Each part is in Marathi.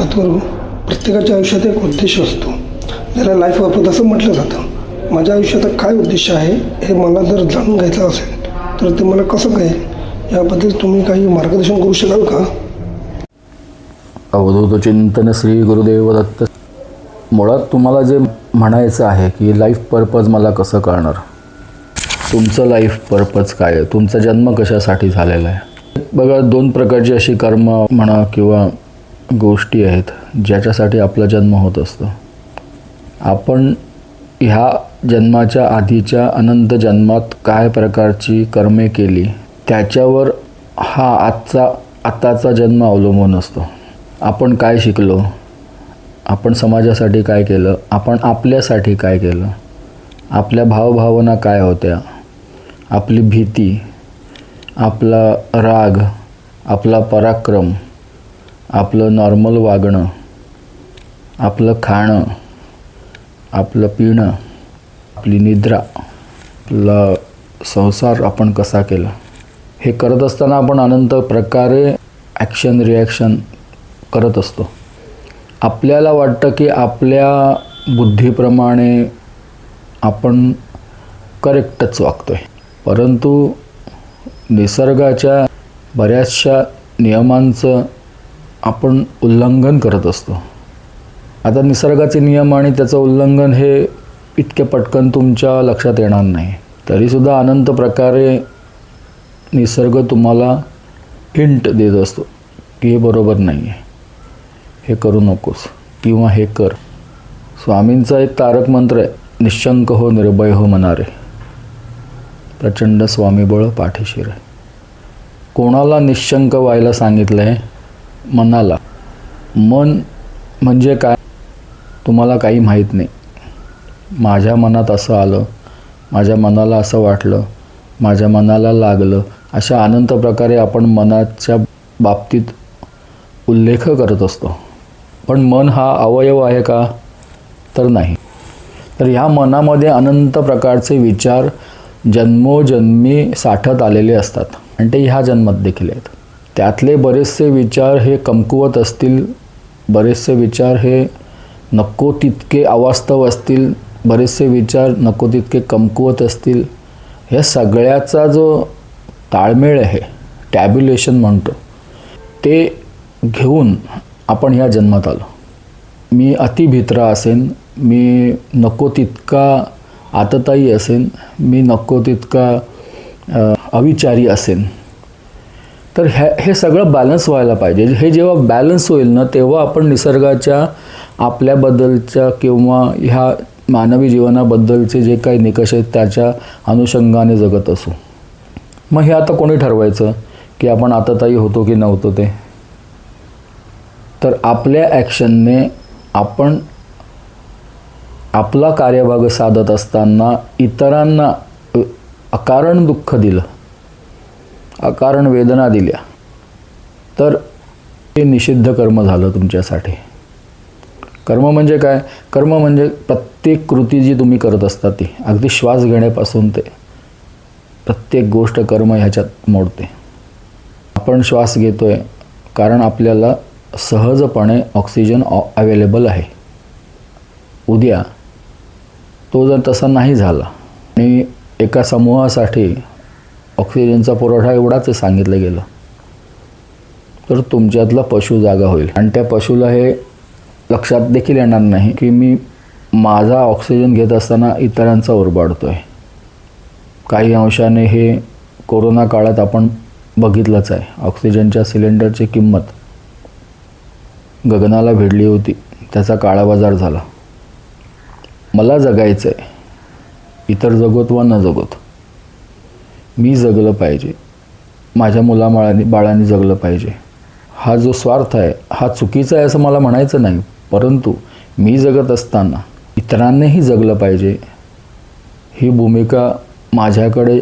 सद्गुरू प्रत्येकाच्या आयुष्यात एक उद्देश असतो. ज्याला लाईफ पर्पज असं म्हटलं जातं. माझ्या आयुष्याचा काय उद्देश आहे हे मला जर जाणून घ्यायचं असेल तर ते मला कसं कळेल? याबद्दल तुम्ही काही मार्गदर्शन करू शकाल का? अवधूत चिंतन श्री गुरुदेव दत्त. मुळात तुम्हाला जे म्हणायचं आहे की लाईफ पर्पज मला कसं कळणार? तुमचं लाईफ पर्पज काय आहे? तुमचा जन्म कशासाठी झालेला आहे? बघा दोन प्रकारची अशी कर्म म्हणा किंवा गोष्टी आहेत ज्याच्यासाठी आपला जन्म होत असतो. आपण ह्या जन्माच्या आधीच्या अनंत जन्मात काय प्रकारची कर्मे केली त्याच्यावर हा आजचा आत्ताचा जन्म अवलंबून असतो. आपण काय शिकलो? आपण समाजासाठी काय केलं? आपण आपल्यासाठी काय केलं? आपल्या भावभावना काय होत्या? आपली भीती आपला राग आपला पराक्रम आपलं नॉर्मल वागणं आपलं खाणं आपलं पिणं आपली निद्रा आपला संसार आपण कसा केला? हे करत असताना आपण अनंत प्रकारे ॲक्शन रिॲक्शन करत असतो. आपल्याला वाटतं की आपल्या बुद्धीप्रमाणे आपण करेक्टच वागतो आहे परंतु निसर्गाच्या बऱ्याचशा नियमांचं आपण उल्लंघन करत असतो. आता निसर्गाचे नियम आणि त्याचं उल्लंघन हे इतके पटकन तुमच्या लक्षात येणार नाही. तरीसुद्धा अनंत प्रकारे निसर्ग तुम्हाला हिंट देत असतो की हे बरोबर नाही आहे हे करू नकोस किंवा हे कर. स्वामींचा एक तारक मंत्र आहे निशंक हो निर्भय हो मनारे प्रचंड स्वामीबळ पाठीशीर आहे. कोणाला निशंक व्हायला सांगितलं आहे मनाला. मन म्हणजे काय? तुम्हाला काही माहीत नाही. माझ्या मनात असं आलं माझ्या मनाला असं वाटलं माझ्या मनाला लागलं अशा अनंत प्रकारे आपण मनाच्या बाबतीत उल्लेख करत असतो. पण मन हा अवयव आहे का? तर नाही. तर ह्या मनामध्ये अनंत प्रकारचे विचार जन्मोजन्मी साठत आलेले असतात. आणि ते ह्या जन्मात देखील आहेत. त्यातले बरेचसे विचार हे कमकुवत असतील बरेचसे विचार हे नको तितके अवास्तव असतील बरेचसे विचार नको तितके कमकुवत असतील ह्या सगळ्याचा जो ताळमेळ आहे टॅब्युलेशन म्हणतो ते घेऊन आपण ह्या जन्मात आलो. मी अतिभित्रा असेन मी नको तितका आतताई असेन मी नको तितका अविचारी असेन. तर हे हे सगळं बॅलन्स व्हायला पाहिजे. हे जेव्हा बॅलन्स होईल ना तेव्हा आपण निसर्गाच्या आपल्याबद्दलच्या किंवा ह्या मानवी जीवनाबद्दलचे जे काही निकष आहेत त्याच्या अनुषंगाने जगत असू. मग हे आता कोणी ठरवायचं? की आपण आता ताई होतो की नव्हतो ते? तर आपल्या ॲक्शनने आपण आपला कार्यभाग साधत असताना इतरांना अकारण दुःख दिलं. अकारण वेदना दिल्या. तर हे निषिद्ध कर्म झालं तुमच्यासाठी. कर्म म्हणजे काय? कर्म म्हणजे प्रत्येक कृती जी तुम्ही करत असता ती अगदी श्वास घेण्यापासून ते प्रत्येक गोष्ट कर्म ह्याच्यात मोडते. आपण श्वास घेतो आहे कारण आपल्याला सहजपणे ऑक्सिजन अवेलेबल आहे. उद्या तो जर तसा नाही झाला आणि एका समूहासाठी ऑक्सिजनचा पुरवठा एवढाच सांगितलं गेलं. तर तुमच्यातला पशु जागा होईल. आणि त्या पशुला हे लक्षात देखील येणार नाही की मी माझा ऑक्सिजन घेत असताना इतरांचा उरबाडतो आहे काही अंशाने हे कोरोना काळात आपण बघितलंच आहे. ऑक्सिजनच्या सिलेंडरची किंमत गगनाला भिडली होती. त्याचा काळाबाजार झाला. मला जगायचं आहे इतर जगोत वा न जगोत. मी जगलं पाहिजे. माझ्या मुलाबाळांनी बाळांनी जगलं पाहिजे. हा जो स्वार्थ आहे हा चुकीचा आहे असं मला म्हणायचं नाही. परंतु मी जगत असताना इतरांनीही जगलं पाहिजे. ही भूमिका माझ्याकडे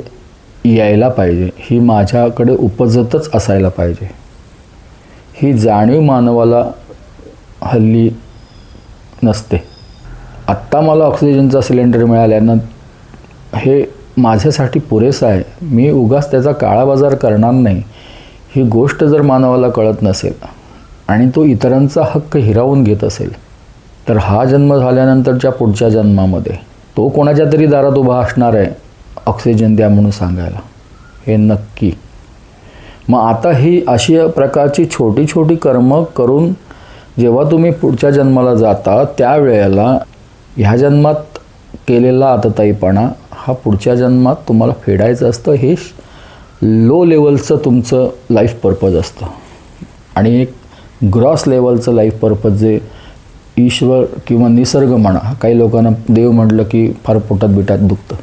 यायला पाहिजे. ही माझ्याकडे उपजतच असायला पाहिजे. ही जाणीव मानवाला हल्ली नसते. आत्ता मला ऑक्सिजनचा सिलेंडर मिळाल्यानं हे माझ्यासाठी पुरेसा आहे. मी उगाच त्याचा काळाबाजार करणार नाही. ही गोष्ट जर मानवाला कळत नसेल आणि तो इतरांचा हक्क हिरावून घेत असेल तर हा जन्म झाल्यानंतरच्या पुढच्या जन्मामध्ये तो कोणाच्या तरी दारात उभा असणार आहे ऑक्सिजन द्या म्हणून सांगायला. हे नक्की. मग आता ही अशी प्रकारची छोटी छोटी कर्म करून जेव्हा तुम्ही पुढच्या जन्माला जाता त्यावेळेला ह्या जन्मात केलेला आतताईपणा हा पुढच्या जन्मात तुम्हाला फेडायचं असतं हे लो लेवलचं तुमचं लाईफ पर्पज असतं. आणि एक ग्रॉस लेवलचं लाईफ पर्पज जे ईश्वर किंवा निसर्ग म्हणा काही लोकांना देव म्हटलं की फार पोटात बिटात दुखतं.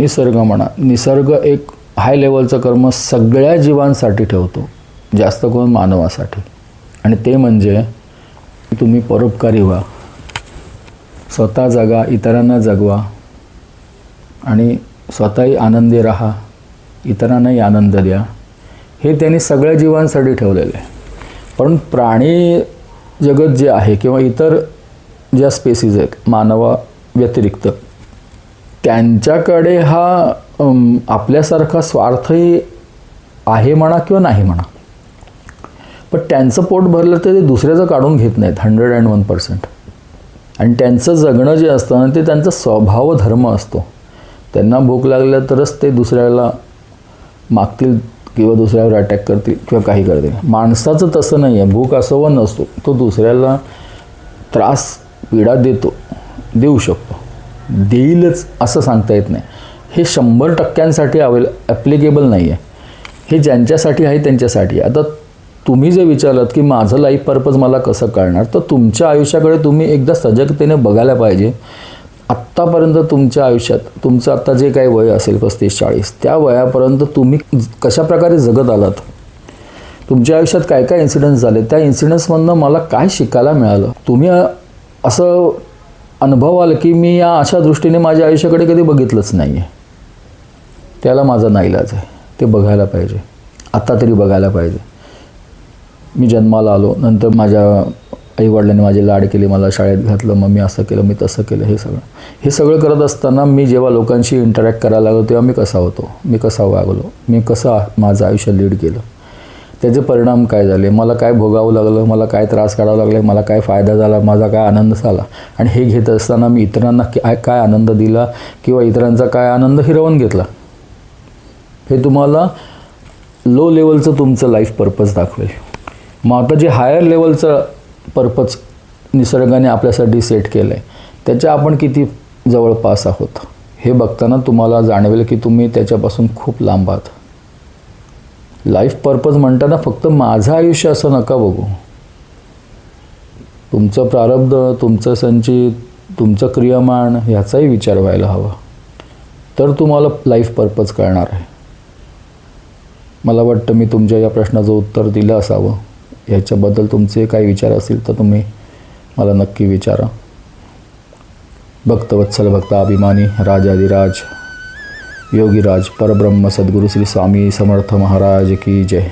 निसर्ग म्हणा निसर्ग एक हाय लेवलचं कर्म सगळ्या जीवांसाठी ठेवतो जास्त करून मानवासाठी. आणि ते म्हणजे तुम्ही परोपकारी व्हा. स्वतः जगा इतरांना जगवा. आणि स्वतःही आनंदी राहा इतरांनाही आनंद द्या. हे त्यांनी सगळ्या जीवांसाठी ठेवलेलं. आहे पण प्राणी जगत जे आहे किंवा इतर ज्या स्पेसीज आहेत मानवा व्यतिरिक्त त्यांच्याकडे हा आपल्यासारखा स्वार्थही आहे म्हणा किंवा नाही म्हणा. पण त्यांचं पोट भरलं तर ते दुसऱ्याचं काढून घेत नाहीत हंड्रेड अँड वन पर्सेंट आणि त्यांचं जगणं जे असतं ना ते त्यांचा स्वभाव धर्म असतो. त्यांना भूक लागल्या तरच ते दुसऱ्याला मागतील किंवा दुसऱ्यावर अटॅक करतील किंवा काही करतील. माणसाचं तसं नाही आहे भूक असो व नसतो तो दुसऱ्याला त्रास पीडा देतो. देऊ शकतो. देईलच असं सांगता येत नाही. हे शंभर टक्क्यांसाठी अवेल ॲप्लिकेबल नाही आहे हे ज्यांच्यासाठी आहे त्यांच्यासाठी. आता तुम्ही जे विचारलात की माझं लाईफ पर्पज मला कसं कळणार? तर तुमच्या आयुष्याकडे तुम्ही एकदा सजगतेने बघायला पाहिजे. आत्तापर्यंत तुमच्या आयुष्यात तुमचं आत्ता जे काही वय असेल पस्तीस चाळीस त्या वयापर्यंत तुम्ही कशा प्रकारे जगत आलात? तुमच्या आयुष्यात काय काय इन्सिडेंट्स झाले? त्या इन्सिडेंट्समधनं मला काय शिकायला मिळालं? तुम्ही असं अनुभव आलं की मी या अशा दृष्टीने माझ्या आयुष्याकडे कधी बघितलंच नाही आहे त्याला माझा नाईलाज आहे. ते बघायला पाहिजे. आत्ता तरी बघायला पाहिजे. मी जन्माला आलो नंतर माझ्या आईवडिलांनी माझी लाड केली मला शाळेत घातलं मग मी असं केलं मी तसं केलं हे सगळं. हे सगळं करत असताना मी जेव्हा लोकांशी इंटरॅक्ट करायला लागलो तेव्हा मी कसा होतो? मी कसा वागलो? मी कसं माझं आयुष्य लीड केलं? त्याचे परिणाम काय झाले? मला काय भोगावं लागलं? मला काय त्रास काढावं लागले? मला काय फायदा झाला? माझा काय आनंद झाला? आणि हे घेत असताना मी इतरांना काय काय आनंद दिला किंवा इतरांचा काय आनंद हिरवून घेतला? हे तुम्हाला लो लेवलचं तुमचं लाईफ पर्पज दाखवेल. मग आता जे हायर लेवलचं पर्पज निसर्गाने आपल्यासाठी सेट केलं आहे त्याच्या आपण किती जवळपास आहोत? हे बघताना तुम्हाला जाणवेल की तुम्ही त्याच्यापासून खूप लांब आहात. लाईफ पर्पज म्हणताना फक्त माझं आयुष्य असं नका बघू. तुमचं प्रारब्ध तुमचं संचित तुमचं क्रियमाण ह्याचाही विचार व्हायला हवा. तर तुम्हाला लाईफ पर्पज कळणार आहे. मला वाटतं मी तुमच्या या प्रश्नाचं उत्तर दिलं असावं. ह्याच्याबद्दल तुमचे काही विचार असतील तर तुम्ही मला नक्की विचारा. भक्तवत्सल भक्त अभिमानी राजाधिराज योगीराज परब्रह्म सद्गुरु श्री स्वामी समर्थ महाराज की जय.